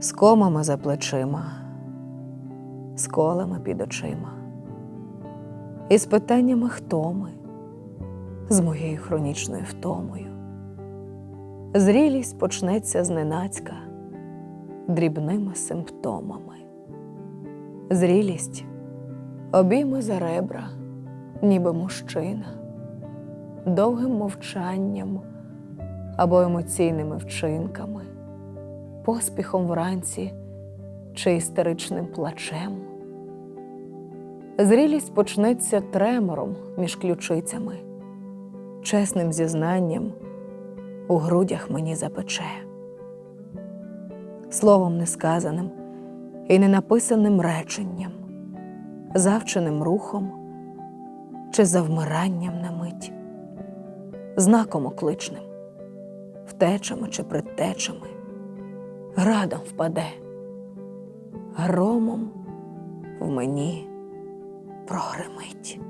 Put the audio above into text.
З комами за плечима, з колами під очима, і з питаннями хто ми, з моєю хронічною втомою. Зрілість почнеться зненацька дрібними симптомами. Зрілість обійме за ребра, ніби мужчина, довгим мовчанням або емоційними вчинками, поспіхом вранці чи істеричним плачем. Зрілість почнеться тремором між ключицями, чесним зізнанням у грудях мені запече. Словом несказаним і ненаписаним реченням, завченим рухом чи завмиранням на мить, знаком окличним, втечами чи предтечами, градом впаде, громом в мені прогримить.